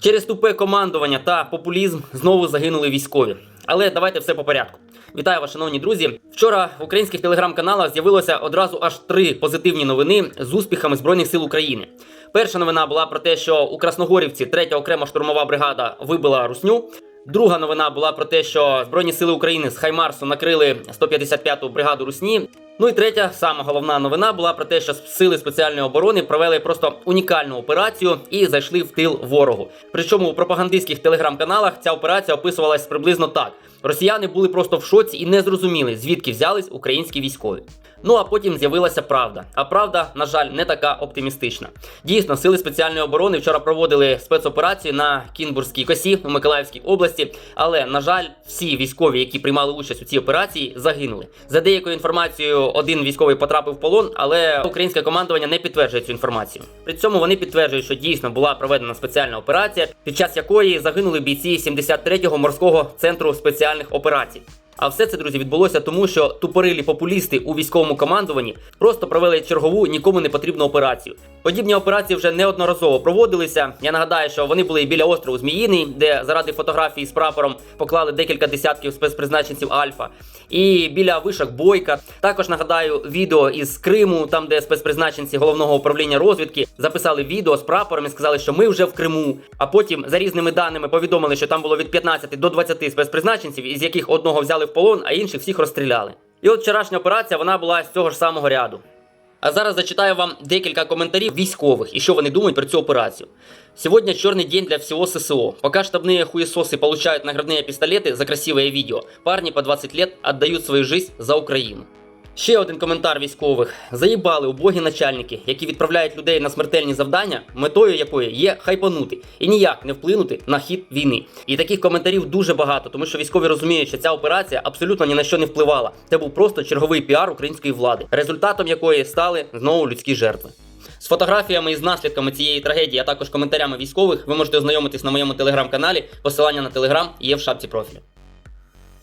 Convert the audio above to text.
Через тупе командування та популізм знову загинули військові. Але давайте все по порядку. Вітаю вас, шановні друзі. Вчора в українських телеграм-каналах з'явилося одразу аж три позитивні новини з успіхами Збройних сил України. Перша новина була про те, що у Красногорівці 3 окрема штурмова бригада вибила русню. Друга новина була про те, що Збройні сили України з Хаймарсу накрили 155-ту бригаду Русні. Ну і третя, сама головна новина була про те, що сили спеціальної оборони провели просто унікальну операцію і зайшли в тил ворогу. Причому у пропагандистських телеграм-каналах ця операція описувалась приблизно так: росіяни були просто в шоці і не зрозуміли, звідки взялись українські військові. Ну а потім з'явилася правда. А правда, на жаль, не така оптимістична. Дійсно, сили спеціальної оборони вчора проводили спецоперацію на Кінбурзькій косі у Миколаївській області. Але на жаль, всі військові, які приймали участь у цій операції, загинули. За деякою інформацією, один військовий потрапив в полон, але українське командування не підтверджує цю інформацію. При цьому вони підтверджують, що дійсно була проведена спеціальна операція, під час якої загинули бійці 73-го морського центру спеціальних операцій. А все це, друзі, відбулося тому, що тупорилі популісти у військовому командуванні просто провели чергову нікому не потрібну операцію. Подібні операції вже неодноразово проводилися. Я нагадаю, що вони були біля острову Зміїний, де заради фотографії з прапором поклали декілька десятків спецпризначенців Альфа. І біля вишок Бойка. Також нагадаю відео із Криму, там де спецпризначенці головного управління розвідки записали відео з прапором і сказали, що ми вже в Криму. А потім за різними даними повідомили, що там було від 15 до 20 спецпризначенців, із яких одного взяли в полон, а інших всіх розстріляли. І от вчорашня операція вона була з цього ж самого ряду. А зараз зачитаю вам декілька коментарів військовых и что они думают про цю операцию. Сегодня черный день для всего ССО. Пока штабные хуесосы получают наградные пистолеты за красивое видео, парни по 20 лет отдают свою жизнь за Україну. Ще один коментар військових: заїбали убогі начальники, які відправляють людей на смертельні завдання, метою якої є хайпанути і ніяк не вплинути на хід війни. І таких коментарів дуже багато, тому що військові розуміють, що ця операція абсолютно ні на що не впливала. Це був просто черговий піар української влади, результатом якої стали знову людські жертви. З фотографіями і з наслідками цієї трагедії, а також коментарями військових, ви можете ознайомитись на моєму телеграм-каналі. Посилання на телеграм є в шапці профілю.